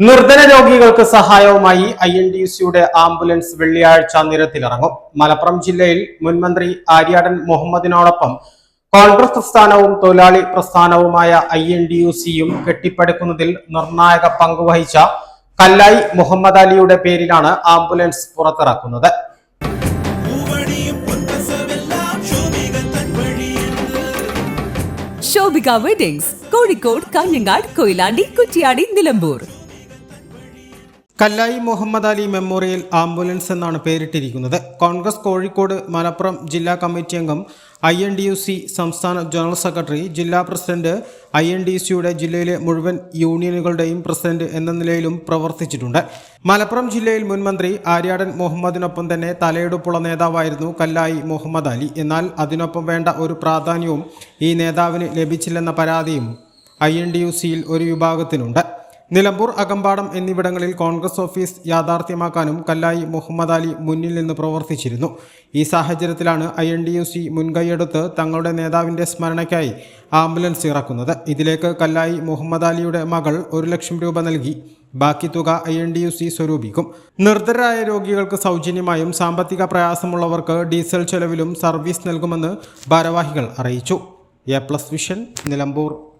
നിർധന രോഗികൾക്ക് സഹായവുമായി ഐ എൻ ഡി സിയുടെ ആംബുലൻസ് വെള്ളിയാഴ്ച നിരത്തിലിറങ്ങും. മലപ്പുറം ജില്ലയിൽ മുൻമന്ത്രി ആര്യാടൻ മുഹമ്മദിനോടൊപ്പം കോൺഗ്രസ് പ്രസ്ഥാനവും തൊഴിലാളി പ്രസ്ഥാനവുമായ ഐ എൻ ഡി യു സിയും കെട്ടിപ്പടുക്കുന്നതിൽ നിർണായക പങ്കുവഹിച്ച കല്ലായി മുഹമ്മദ് അലിയുടെ പേരിലാണ് ambulance പുറത്തിറക്കുന്നത്. Shobhika weddings Kozhikode Kanhangad Koyilandy Kuttiady Nilambur. Kallayi Muhammad Ali memorial ambulance എന്നാണ് പേരിട്ടിരിക്കുന്നത്. കോൺഗ്രസ് കോഴിക്കോട് മലപ്പുറം ജില്ലാ കമ്മിറ്റി അംഗം I N D U C സംസ്ഥാന ജനറൽ സെക്രട്ടറി ജില്ലാ പ്രസിഡന്റ് ഐ എൻ ഡി സിയുടെ ജില്ലയിലെ മുഴുവൻ യൂണിയനുകളുടെയും പ്രസിഡന്റ് എന്ന നിലയിലും പ്രവർത്തിച്ചിട്ടുണ്ട്. മലപ്പുറം ജില്ലയിൽ മുൻമന്ത്രി ആര്യാടൻ മുഹമ്മദിനൊപ്പം തന്നെ തലയെടുപ്പുള്ള നേതാവായിരുന്നു കല്ലായി മുഹമ്മദ് അലി. എന്നാൽ അതിനൊപ്പം വേണ്ട ഒരു പ്രാധാന്യവും ഈ നേതാവിന് ലഭിച്ചില്ലെന്ന പരാതിയും ഐ എൻ ഡി യു സിയിൽ ഒരു വിഭാഗത്തിനുണ്ട് നിലമ്പൂർ അകമ്പാടം എന്നിവിടങ്ങളിൽ കോൺഗ്രസ് ഓഫീസ് യാഥാർത്ഥ്യമാക്കാനും കല്ലായി മുഹമ്മദ് അലി മുന്നിൽ നിന്ന് പ്രവർത്തിച്ചിരുന്നു. ഈ സാഹചര്യത്തിലാണ് I N D U C മുൻകൈയെടുത്ത് തങ്ങളുടെ നേതാവിന്റെ സ്മരണയ്ക്കായി ആംബുലൻസ് ഇറക്കുന്നത്. ഇതിലേക്ക് കല്ലായി മുഹമ്മദ് അലിയുടെ മകൾ ഒരു ലക്ഷം രൂപ നൽകി. ബാക്കി തുക I N D U C സ്വരൂപിക്കും. നിർദ്ധരായ രോഗികൾക്ക് സൗജന്യമായും സാമ്പത്തിക പ്രയാസമുള്ളവർക്ക് ഡീസൽ ചെലവിലും സർവീസ് നൽകുമെന്ന് ഭാരവാഹികൾ അറിയിച്ചു. A plus vision Nilambur.